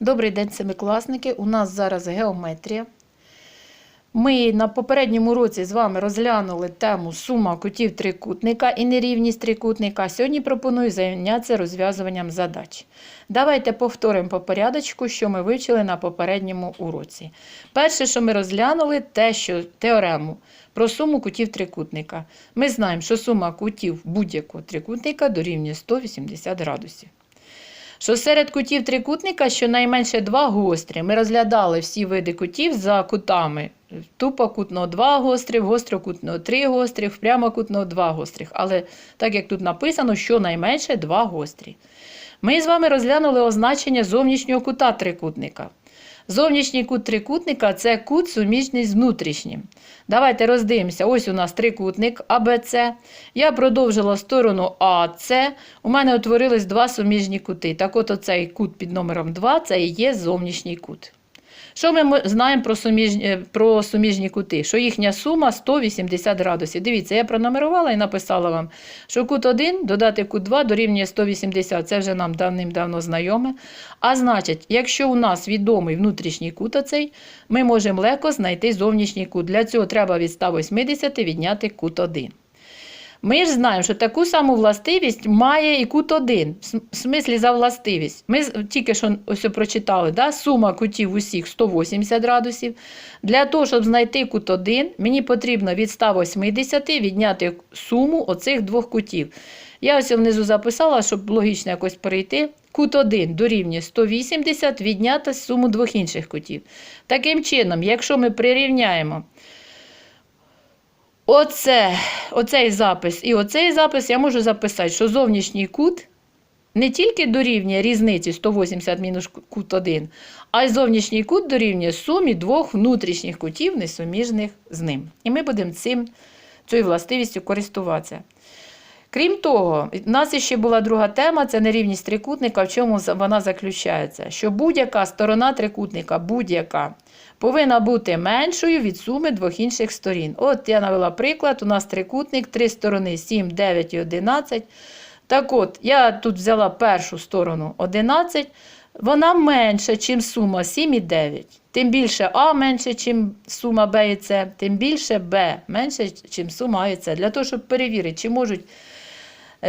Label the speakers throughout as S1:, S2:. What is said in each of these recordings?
S1: Добрий день, семикласники. У нас зараз геометрія. Ми на попередньому році з вами розглянули тему сума кутів трикутника і нерівність трикутника. Сьогодні пропоную зайнятися розв'язуванням задач. Давайте повторимо по порядочку, що ми вивчили на попередньому уроці. Перше, що ми розглянули, те, що теорему про суму кутів трикутника. Ми знаємо, що сума кутів будь-якого трикутника дорівнює 180 градусів що серед кутів трикутника щонайменше два гострі. Ми розглядали всі види кутів за кутами. Тупокутного 2 гострих, гострокутного 3 гострих, прямокутного 2 гострих. Але так як тут написано, щонайменше 2 гострі. Ми з вами розглянули означення зовнішнього кута трикутника. Зовнішній кут трикутника це кут суміжний з внутрішнім. Давайте роздивимося. Ось у нас трикутник АБЦ. Я продовжила сторону АЦ. У мене утворились два суміжні кути. Так от оцей кут під номером 2 це і є зовнішній кут. Що ми знаємо про суміжні, е, про суміжні кути? Що їхня сума 180 градусів. Дивіться, я пронумерувала і написала вам, що кут 1 додати кут 2 дорівнює 180. Це вже нам давним-давно знайоме. А значить, якщо у нас відомий внутрішній кут оцей, ми можемо легко знайти зовнішній кут. Для цього треба від 180 відняти кут 1. Ми ж знаємо, що таку саму властивість має і кут 1. В смислі за властивість. Ми тільки що ось прочитали, да? сума кутів усіх 180 градусів. Для того, щоб знайти кут 1, мені потрібно від 180 відняти суму оцих двох кутів. Я ось внизу записала, щоб логічно якось перейти. Кут 1 дорівнює 180 відняти суму двох інших кутів. Таким чином, якщо ми прирівняємо Оце, оцей запис і оцей запис я можу записати, що зовнішній кут не тільки дорівнює різниці 180 мінус кут 1, а й зовнішній кут дорівнює сумі двох внутрішніх кутів, несуміжних з ним. І ми будемо цим, цією властивістю користуватися. Крім того, у нас ще була друга тема це нерівність трикутника. В чому вона заключається? Що будь-яка сторона трикутника, будь-яка, повинна бути меншою від суми двох інших сторін. От я навела приклад: у нас трикутник, три сторони 7, 9 і 11. Так от, я тут взяла першу сторону 11, вона менша, ніж сума 7 і 9. Тим більше А менше, ніж сума Б і С, тим більше Б менше, ніж сума А і С. Для того, щоб перевірити, чи можуть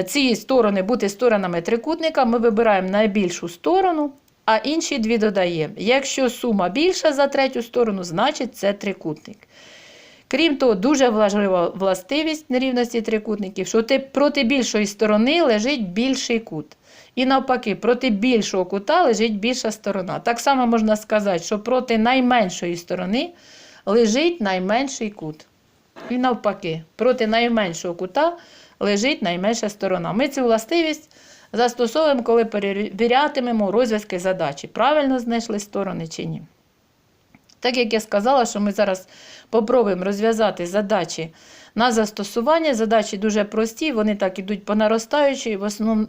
S1: ці сторони бути сторонами трикутника, ми вибираємо найбільшу сторону, а інші дві додаємо. Якщо сума більша за третю сторону, значить це трикутник. Крім того, дуже важлива властивість нерівності трикутників, що ти- проти більшої сторони лежить більший кут. І навпаки, проти більшого кута лежить більша сторона. Так само можна сказати, що проти найменшої сторони лежить найменший кут. І навпаки, проти найменшого кута лежить найменша сторона. Ми цю властивість застосовуємо, коли перевірятимемо розв'язки задачі. Правильно знайшли сторони чи ні. Так як я сказала, що ми зараз попробуємо розв'язати задачі на застосування. Задачі дуже прості, вони так ідуть по наростаючій. В, основ...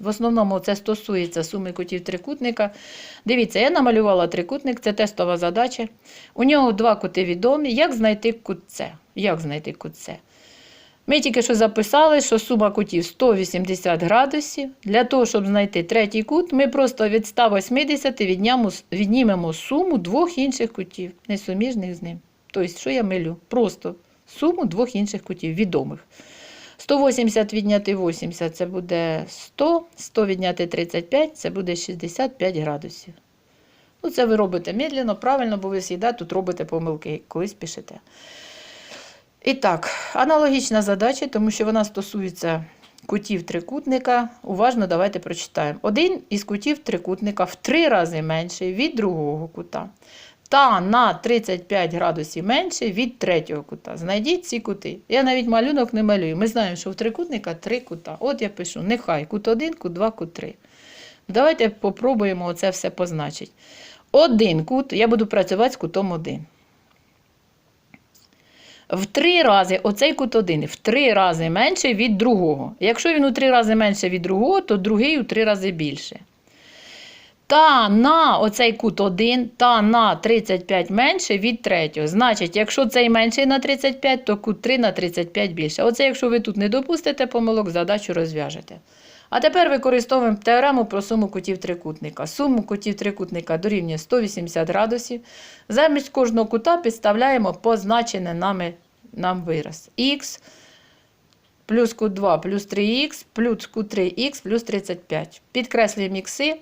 S1: в основному це стосується суми кутів трикутника. Дивіться, я намалювала трикутник, це тестова задача. У нього два кути відомі. Як знайти кут С? Як знайти кут С? Ми тільки що записали, що сума кутів 180 градусів. Для того, щоб знайти третій кут, ми просто від 180 віднімемо суму двох інших кутів, несуміжних з ним. Тобто, що я милю? Просто суму двох інших кутів, відомих. 180 відняти 80 це буде 100, 100 відняти 35 це буде 65 градусів. Ну, це ви робите медленно, правильно, бо ви завжди тут робите помилки, коли спішите. І так, аналогічна задача, тому що вона стосується кутів трикутника. Уважно давайте прочитаємо. Один із кутів трикутника в три рази менший від другого кута. Та на 35 градусів менше від третього кута. Знайдіть ці кути. Я навіть малюнок не малюю. Ми знаємо, що в трикутника три кута. От я пишу, нехай кут 1, кут 2, кут 3. Давайте попробуємо оце все позначити. Один кут, я буду працювати з кутом 1 в три рази, оцей кут один, в три рази менше від другого. Якщо він у три рази менше від другого, то другий у три рази більше. Та на оцей кут 1, та на 35 менше від третього. Значить, якщо цей менший на 35, то кут 3 на 35 більше. Оце, якщо ви тут не допустите помилок, задачу розв'яжете. А тепер використовуємо теорему про суму кутів трикутника. Суму кутів трикутника дорівнює 180 градусів. Замість кожного кута підставляємо позначене нами, нам вираз. Х плюс кут 2 плюс 3х плюс кут 3х плюс 35. Підкреслюємо ікси,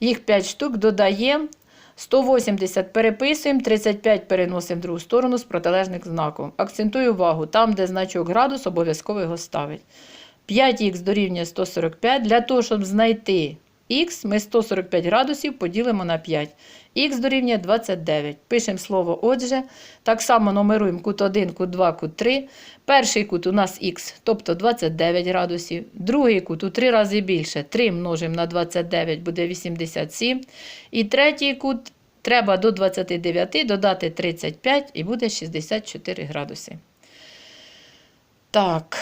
S1: їх 5 штук, додаємо. 180 переписуємо, 35 переносимо в другу сторону з протилежним знаком. Акцентую увагу, там, де значок градус, обов'язково його ставить. 5х дорівнює 145. Для того, щоб знайти х, ми 145 градусів поділимо на 5. Х дорівнює 29. Пишемо слово отже. Так само номеруємо кут 1, кут 2, кут 3. Перший кут у нас х, тобто 29 градусів. Другий кут у 3 рази більше. 3 множимо на 29 буде 87. І третій кут треба до 29 додати 35 і буде 64 градуси. Так.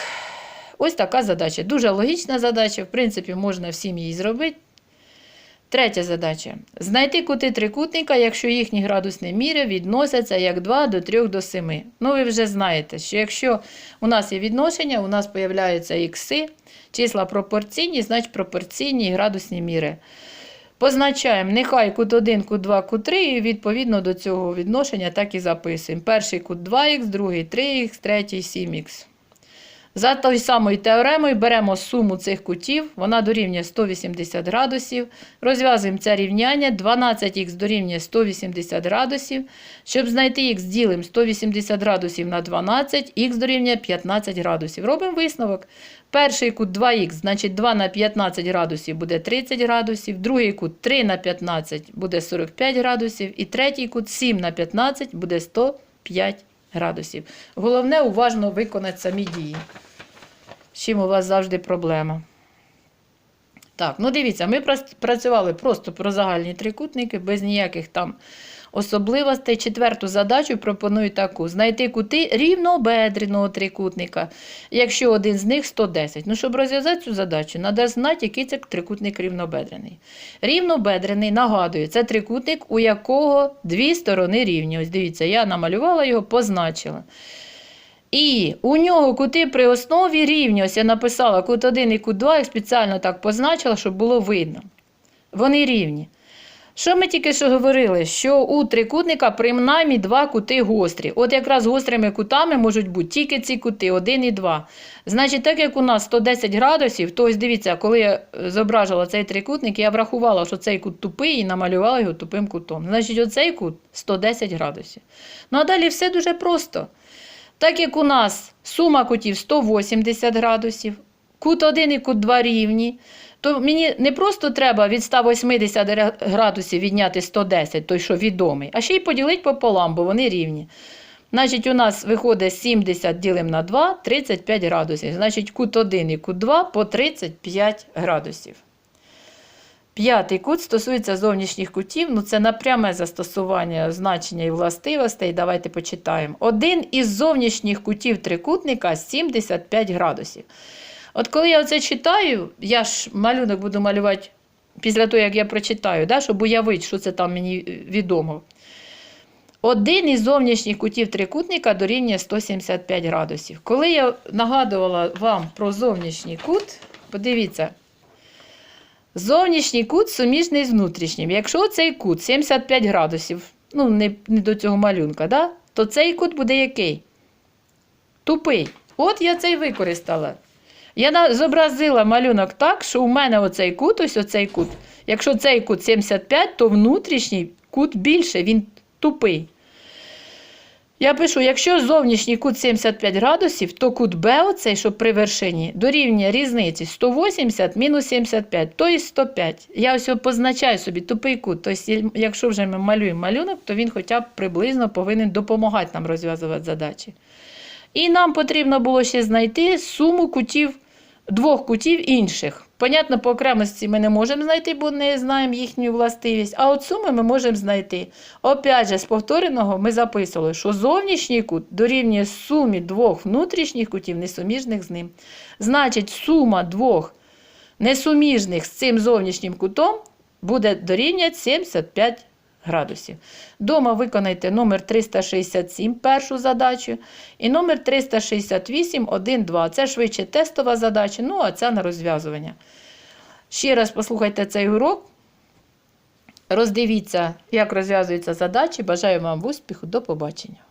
S1: Ось така задача. Дуже логічна задача, в принципі, можна всім її зробити. Третя задача. Знайти кути трикутника, якщо їхні градусні міри відносяться як 2 до 3 до 7. Ну, ви вже знаєте, що якщо у нас є відношення, у нас з'являються ікси, числа пропорційні, значить пропорційні градусні міри. Позначаємо, нехай кут 1, кут 2, кут 3, і відповідно до цього відношення так і записуємо. Перший кут 2х, другий 3х, третій 7х. За тою самою теоремою беремо суму цих кутів, вона дорівнює 180 градусів. Розв'язуємо це рівняння. 12х дорівнює 180 градусів. Щоб знайти х, ділимо 180 градусів на 12, х дорівнює 15 градусів. Робимо висновок. Перший кут 2х, значить 2 на 15 градусів буде 30 градусів, другий кут 3 на 15 буде 45 градусів, і третій кут 7 на 15 буде 105 градусів. Головне уважно виконати самі дії. З чим у вас завжди проблема. Так, ну дивіться, ми працювали просто про загальні трикутники, без ніяких там особливостей. Четверту задачу пропоную таку: знайти кути рівнобедреного трикутника, якщо один з них 110. Ну, щоб розв'язати цю задачу, треба знати, який це трикутник рівнобедрений. Рівнобедрений, нагадую, це трикутник, у якого дві сторони рівні. Ось дивіться, я намалювала його, позначила. І у нього кути при основі рівні. Ось я написала кут 1 і кут 2, їх спеціально так позначила, щоб було видно. Вони рівні. Що ми тільки що говорили? Що у трикутника принаймні два кути гострі. От якраз гострими кутами можуть бути тільки ці кути, 1 і 2. Значить, так як у нас 110 градусів, то ось дивіться, коли я е, зображувала цей трикутник, я врахувала, що цей кут тупий і намалювала його тупим кутом. Значить, оцей кут 110 градусів. Ну а далі все дуже просто. Так як у нас сума кутів 180 градусів, кут 1 і кут 2 рівні, то мені не просто треба від 180 градусів відняти 110, той, що відомий, а ще й поділити пополам, бо вони рівні. Значить, у нас виходить 70 ділимо на 2, 35 градусів. Значить, кут 1 і кут 2 по 35 градусів. П'ятий кут стосується зовнішніх кутів. Ну, це напряме застосування значення і властивостей. Давайте почитаємо. Один із зовнішніх кутів трикутника 75 градусів. От коли я оце читаю, я ж малюнок буду малювати після того, як я прочитаю, да, щоб уявити, що це там мені відомо. Один із зовнішніх кутів трикутника дорівнює 175 градусів. Коли я нагадувала вам про зовнішній кут, подивіться, Зовнішній кут суміжний з внутрішнім. Якщо цей кут 75 градусів, ну не, не до цього малюнка, да? то цей кут буде який? Тупий. От я цей використала. Я зобразила малюнок так, що у мене оцей кут, ось оцей кут. Якщо цей кут 75, то внутрішній кут більше, він тупий. Я пишу, якщо зовнішній кут 75 градусів, то кут Б, оцей, що при вершині, дорівнює різниці 180 мінус 75, то і 105. Я ось позначаю собі тупий кут. Тобто, якщо вже ми малюємо малюнок, то він хоча б приблизно повинен допомагати нам розв'язувати задачі. І нам потрібно було ще знайти суму кутів, двох кутів інших. Понятно, по окремості ми не можемо знайти, бо не знаємо їхню властивість. А от суми ми можемо знайти. Опять же, з повтореного ми записували, що зовнішній кут дорівнює сумі двох внутрішніх кутів, несуміжних з ним. Значить, сума двох несуміжних з цим зовнішнім кутом буде дорівнювати 75 градусів. Дома виконайте номер 367, першу задачу, і номер 368, 1, 2. Це швидше тестова задача, ну а це на розв'язування. Ще раз послухайте цей урок. Роздивіться, як розв'язуються задачі. Бажаю вам успіху. До побачення.